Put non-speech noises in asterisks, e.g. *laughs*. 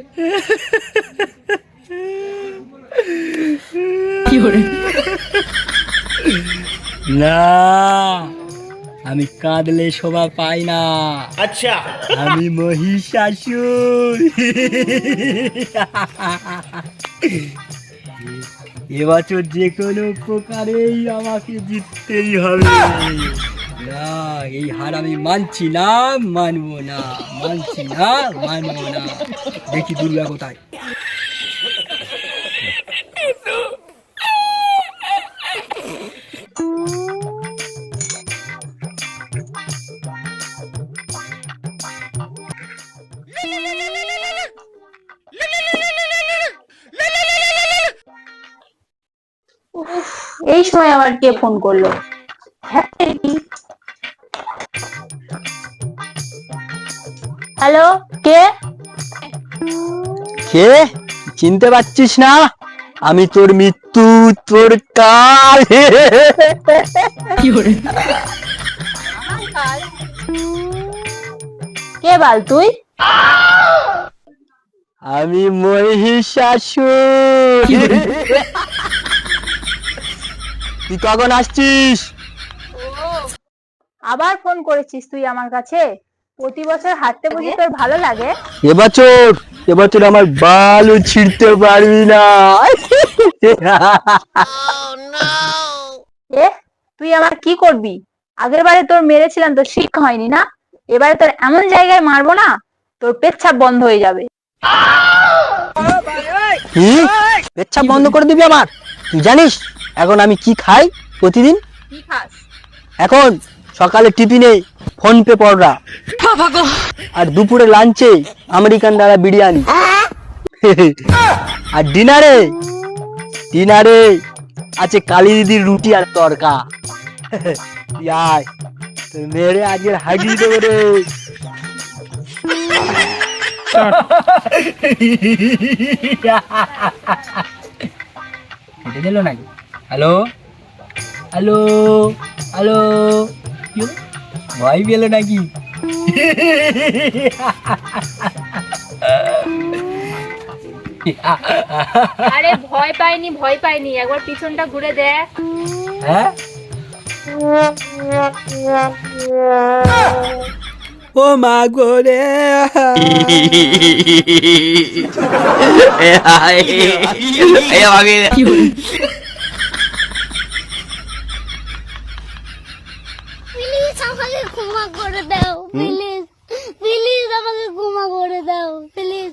*laughs* না আমি কাঁদলে শোভা পাই না। আচ্ছা। আমি মহিষাসুর। এবছর যে কোনো প্রকারেই আমাকে জিততেই হবে। না। এই হার আমি মানছি না, মানবো না, মানছি না, মানবো না। দেখি দুর্গা কোথায়। এই সময় আবার কে ফোন করল? হ্যাঁ হ্যালো কে? কে? চিনতে পারছিস না? আমি তোর মৃত্যু তোর কাল। কে বাল তুই? আমি মহিষাসুর। তুই কখন আসছিস? আবার ফোন করেছিস তুই আমার কাছে? প্রতি বছর হাঁটতে বুঝি তোর ভালো লাগে? এবছর এবছর আমার বালও ছিঁড়তে পারবি না। এ তুই আমার কি করবি? আগের বারে তোর মেরেছিলাম তোর শিক্ষা হয়নি না? এবারে তোর এমন জায়গায় মারবো না তোর পেচ্ছাপ বন্ধ হয়ে যাবে। কি? পেচ্ছাপ বন্ধ করে দিবি আমার তুই জানিস এখন আমি কি খাই প্রতিদিন? কি খাস? এখন সকালে টিফিনে ফোন পে পড়রা আর দুপুরে লাঞ্চে আমেরিকান দ্বারা বিরিয়ানি। আর ডিনারে ডিনারে আছে কালী দিদির রুটি আর তরকা। মেরে আজকের হাগিয়ে দেবো রে। কেটে দিল নাকি? হ্যালো? হ্যালো? হ্যালো? ভয় পেল নাকি? আরে ভয় পাইনি ভয় পাইনি। একবার পিছনটা ঘুরে দেখ। হ্যাঁ? ও মা গো রে। ক্ষমা করে দাও প্লিজ প্লিজ আমাকে ক্ষমা করে দাও প্লিজ